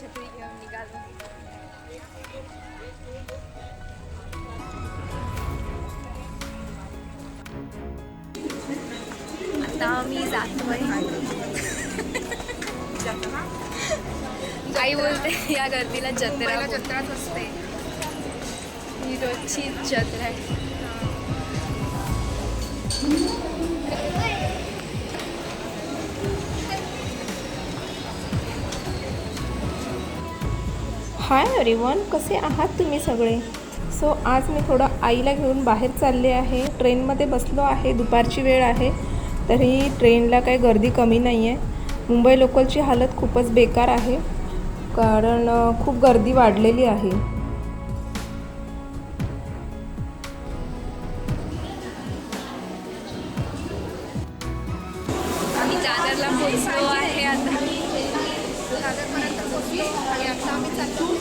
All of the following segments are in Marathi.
छत्री घेऊन निघालो आता आम्ही जातोय आई बोलते या गर्दीला जत्रा जत्राच असते ही रोजची जत्रा आहे हाय एव्हरीवन कसे आहात तुम्ही सगळे? सो आज मी थोडं आईला घेऊन बाहेर चालले आहे. ट्रेनमध्ये बसलो आहे. दुपारची वेळ आहे. तरी ट्रेनला काही गर्दी कमी नाही आहे मुंबई लोकलची हालत खूपच बेकार आहे. कारण खूप गर्दी वाढलेली आहे. दादरला पोहोचलो आहे. आता दादरपर्यंत पोहोचलो आणि आता आम्ही चाललो.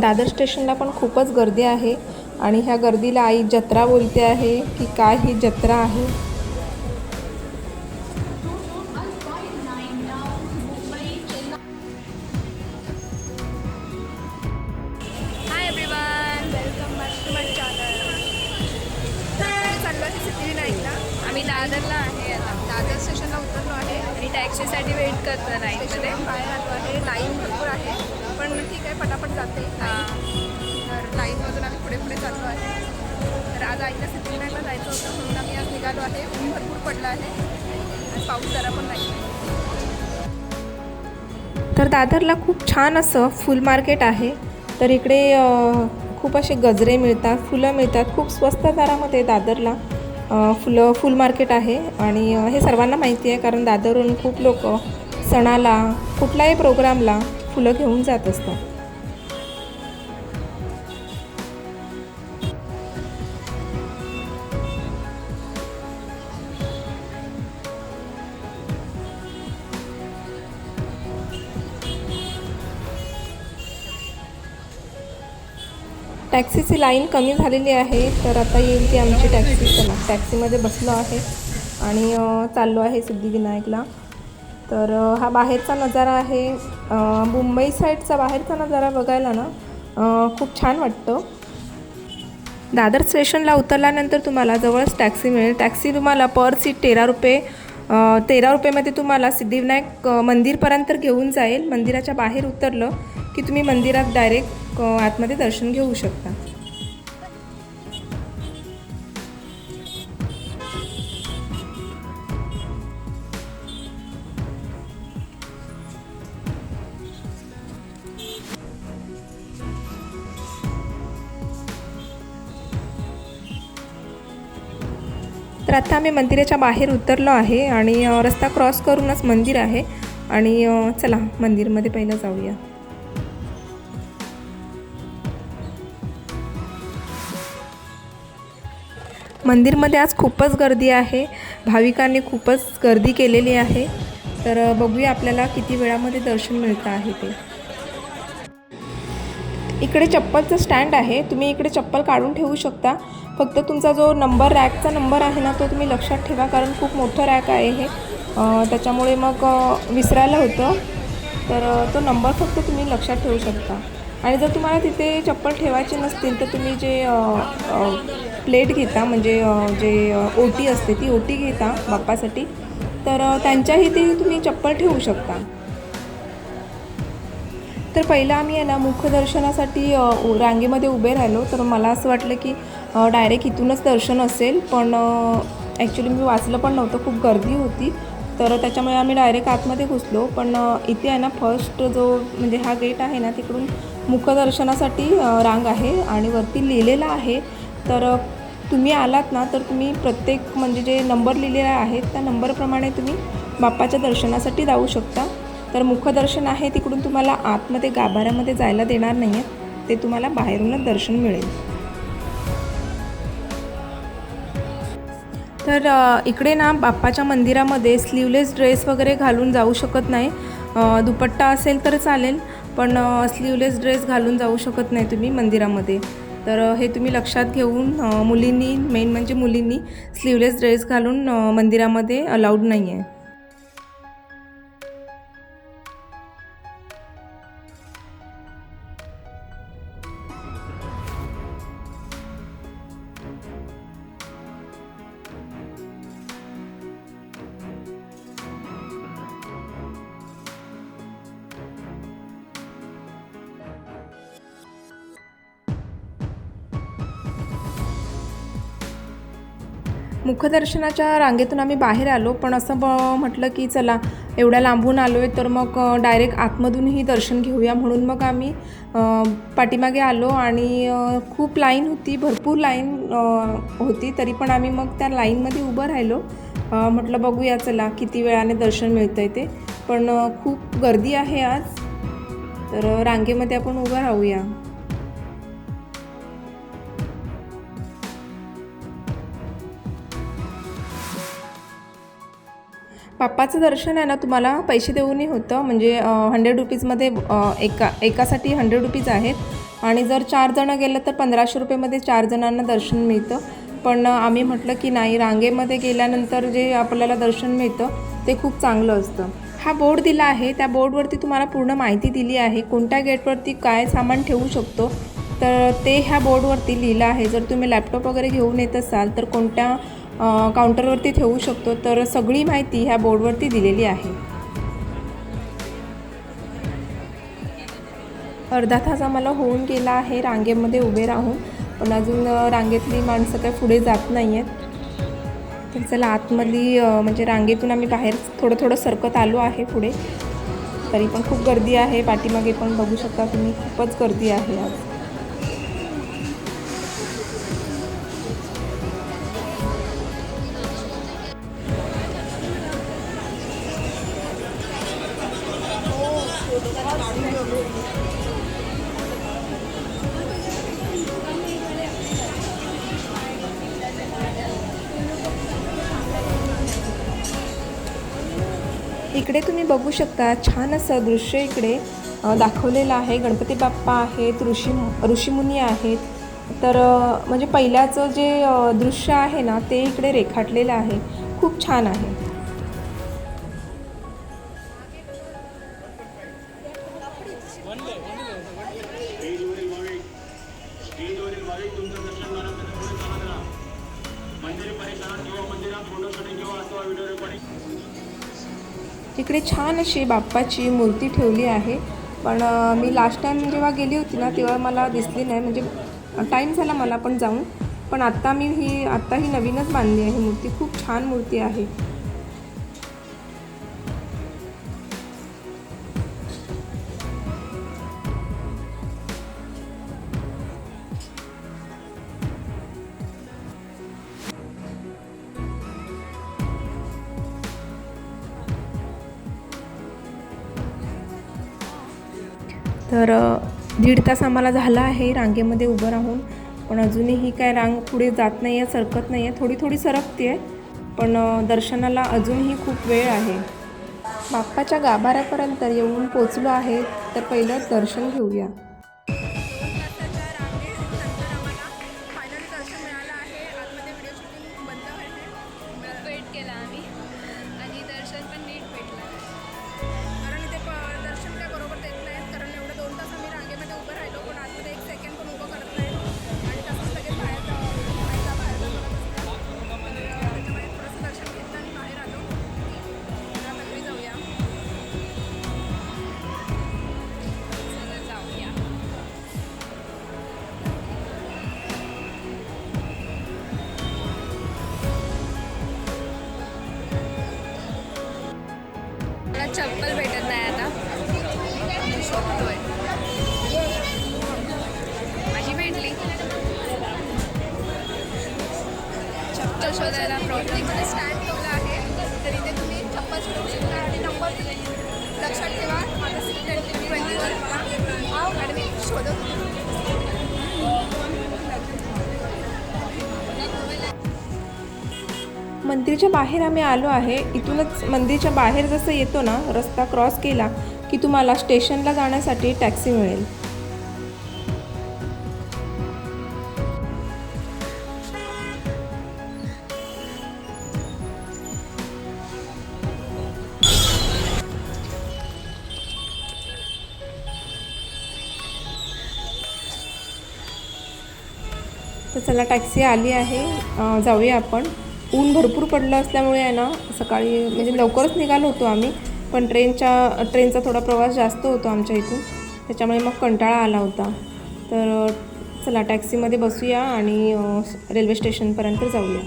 दादर स्टेशनला पण खूपच गर्दी आहे आणि ह्या गर्दीला आई जत्रा बोलते आहे की काय ही जत्रा आहे? दादरला आहे आता. दादर स्टेशनला उतरलो आहे आणि टॅक्सीसाठी वेट करतो नाईटमध्ये बाहेर आलो आहे. लाईन भरपूर आहे. पण ठीक आहे पटापट जाते. तर लाईनमधून आम्ही पुढे पुढे चाललो आहे. तर आज आईला सिद्धिविनायकला जायचं होतं. म्हणून आम्ही आज निघालो आहे. ऊन भरपूर पडलं आहे. आणि पाऊस जरा पण नाही आहे तर दादरला खूप छान असं फुल मार्केट आहे. तर इकडे खूप असे गजरे मिळतात फुलं मिळतात. खूप स्वस्त दरामध्ये दादरला. फुलं फुल मार्केट आहे आणि हे सर्वांना माहिती आहे कारण दादरहून खूप लोक सणाला कुठल्याही प्रोग्रामला फुलं घेऊन जात असतात. टॅक्सीची लाईन कमी झालेली आहे तर आता येईल ती आमची टॅक्सी. चला टॅक्सीमध्ये बसलो आहे आणि चाललो आहे सिद्धिविनायकला. तर हा बाहेरचा नजारा आहे. मुंबई साईडचा बाहेरचा नजारा बघायला ना खूप छान वाटतं. दादर स्टेशनला उतरल्यानंतर तुम्हाला जवळच टॅक्सी मिळेल. टॅक्सी तुम्हाला पर सीट तेरा रुपये तेरा रुपयेमध्ये तुम्हाला सिद्धिविनायक मंदिरपर्यंत घेऊन जाईल. मंदिराच्या बाहेर उतरलं की तुम्ही मंदिरात डायरेक्ट आतमध्ये दर्शन घेऊ शकता. तर आता आम्ही मंदिराच्या बाहेर उतरलो आहे आणि रस्ता क्रॉस करूनच मंदिर आहे. आणि चला मंदिरमध्ये पहिलं जाऊया. मंदिरमध्ये आज खूपच गर्दी आहे. भाविकांनी खूपच गर्दी केलेली आहे. तर बघूया आपल्याला किती वेळामध्ये दर्शन मिळतं आहे ते. इकडे चप्पलचं स्टँड आहे. तुम्ही इकडे चप्पल काढून ठेवू शकता. फक्त तुमचा जो नंबर रॅकचा नंबर आहे ना तो तुम्ही लक्षात ठेवा कारण खूप मोठं रॅक आहे हे. त्याच्यामुळे मग विसरायला होतं. तर तो नंबर फक्त तुम्ही लक्षात ठेवू शकता. आणि जर तुम्हाला तिथे चप्पल ठेवायची नसतील तर तुम्ही जे प्लेट घेता म्हणजे जे ओटी असते ती ओटी घेता बाप्पासाठी. तर त्यांच्याही ते तुम्ही चप्पल ठेवू शकता. तर पहिलं आम्ही आहे ना मुखदर्शनासाठी उ- रांगेमध्ये उभे राहिलो. तर मला असं वाटलं की डायरेक्ट इथूनच दर्शन असेल. पण ॲक्च्युली मी वाचलं पण नव्हतं. खूप गर्दी होती. तर त्याच्यामुळे आम्ही डायरेक्ट आतमध्ये घुसलो. पण इथे आहे ना फर्स्ट जो म्हणजे हा गेट आहे ना तिकडून मुखदर्शनासाठी रांग आहे. आणि वरती लिहिलेलं आहे. तर तुम्ही आलात ना तर तुम्ही प्रत्येक म्हणजे जे नंबर लिहिलेले आहेत त्या नंबरप्रमाणे तुम्ही बाप्पाच्या दर्शनासाठी जाऊ शकता. तर मुखदर्शन आहे तिकडून तुम्हाला आतमध्ये गाभाऱ्यामध्ये जायला देणार नाही आहेत ते तुम्हाला बाहेरूनच दर्शन मिळेल. तर इकडे ना बाप्पाच्या मंदिरामध्ये स्लीवलेस ड्रेस वगैरे घालून जाऊ शकत नाही. दुपट्टा असेल तर चालेल पण स्लीवलेस ड्रेस घालून जाऊ शकत नाही तुम्ही मंदिरामध्ये. तर हे तुम्ही लक्षात घेऊन मुलींनी मेन म्हणजे मुलींनी स्लीवलेस ड्रेस घालून मंदिरामध्ये अलाउड नाही आहे मुखदर्शनाच्या रांगेतून आम्ही बाहेर आलो पण असं ब म्हटलं की चला एवढ्या लांबून आलो आहे तर मग डायरेक्ट आतमधूनही दर्शन घेऊया म्हणून मग आम्ही पाठीमागे आलो आणि खूप लाईन होती भरपूर लाईन होती तरी पण आम्ही मग त्या लाईनमध्ये उभं राहिलो. म्हटलं बघूया चला किती वेळाने दर्शन मिळतं आहे ते. पण खूप गर्दी आहे आज तर रांगेमध्ये आपण उभं राहूया. पप्पाचं दर्शन आहे ना तुम्हाला पैसे देऊनही होतं. म्हणजे हंड्रेड रुपीजमध्ये एका एकासाठी हंड्रेड रुपीज आहेत. आणि जर चार जणं गेलं तर पंधराशे रुपयेमध्ये चार जणांना दर्शन मिळतं. पण आम्ही म्हटलं की नाही रांगेमध्ये गेल्यानंतर जे आपल्याला दर्शन मिळतं ते खूप चांगलं असतं. हा बोर्ड दिला आहे. त्या बोर्डवरती तुम्हाला पूर्ण माहिती दिली आहे. कोणत्या गेटवरती काय सामान ठेवू शकतो? तर ते ह्या बोर्डवरती लिहिलं आहे. जर तुम्ही लॅपटॉप वगैरे घेऊन येत असाल तर कोणत्या काउंटरवरती ठेवू शकतो तर सगळी माहिती ह्या बोर्डवरती दिलेली आहे. अर्धा तास आम्हाला होऊन गेला आहे रांगेमध्ये उभे राहून. पण अजून रांगेतली माणसं काही पुढे जात नाही आहेत तर चला आतमधली म्हणजे रांगेतून आम्ही बाहेर थोडं थोडं सरकत आलो आहे पुढे. तरी पण खूप गर्दी आहे पाठीमागे पण बघू शकता तुम्ही खूपच गर्दी आहे आज. इकडे तुम्ही बघू शकता छान असं दृश्य इकडे दाखवलेलं आहे. गणपती बाप्पा आहेत ऋषी ऋषीमुनी आहेत. तर म्हणजे पहिल्याचं जे दृश्य आहे ना ते इकडे रेखाटलेलं आहे. खूप छान आहे. इकडे छान अशी बाप्पाची मूर्ती ठेवली आहे. पण मी लास्ट टाईम जेव्हा गेली होती ना तेव्हा मला दिसली नाही. म्हणजे टाईम झाला मला पण जाऊन. पण आत्ता मी ही आत्ता ही नवीनच बांधली आहे मूर्ती. खूप छान मूर्ती आहे. तर दीड तास आम्हाला झाला आहे रांगेमध्ये उभं राहून. पण अजूनही काय रांग पुढे जात नाही आहे सरकत नाही आहे थोडी थोडी सरकते आहे पण दर्शनाला अजूनही खूप वेळ आहे. बाप्पाच्या गाभाऱ्यापर्यंत येऊन पोचलो आहे तर पहिलं दर्शन घेऊया. मला मंदिरच्या बाहेर आम्ही आलो आहे. इथूनच मंदिरच्या बाहेर जसं येतो ना रस्ता क्रॉस केला की तुम्हाला स्टेशनला जाण्यासाठी टॅक्सी मिळेल. तर चला टॅक्सी आली आहे. जाऊया आपण. ऊन भरपूर पडलं असल्यामुळे आहे ना सकाळी म्हणजे लवकरच निघालो होतो आम्ही पण ट्रेनच्या ट्रेनचा थोडा प्रवास जास्त होतो आमच्या इथून. त्याच्यामुळे मग कंटाळा आला होता. तर चला टॅक्सीमध्ये बसूया आणि रेल्वे स्टेशनपर्यंत जाऊया.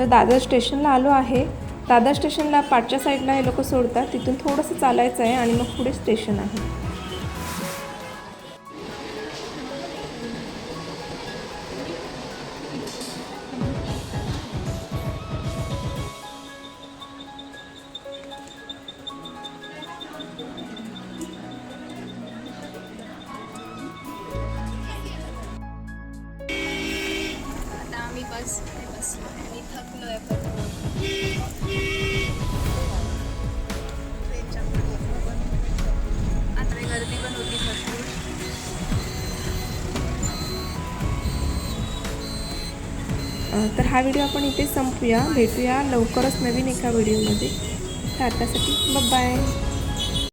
तर दादर स्टेशनला आलो आहे. दादर स्टेशनला पाठच्या साईडला हे लोक सोडतात. तिथून थोडंसं चालायचं आहे आणि मग पुढे स्टेशन आहे. आता बसलो आणि थकलो आहे पण आता गर्दी पण होती भरपूर. तर हा व्हिडिओ आपण इथे संपूया. भेटूया लवकरच नवीन एका व्हिडिओमध्ये. तर आतासाठी बाय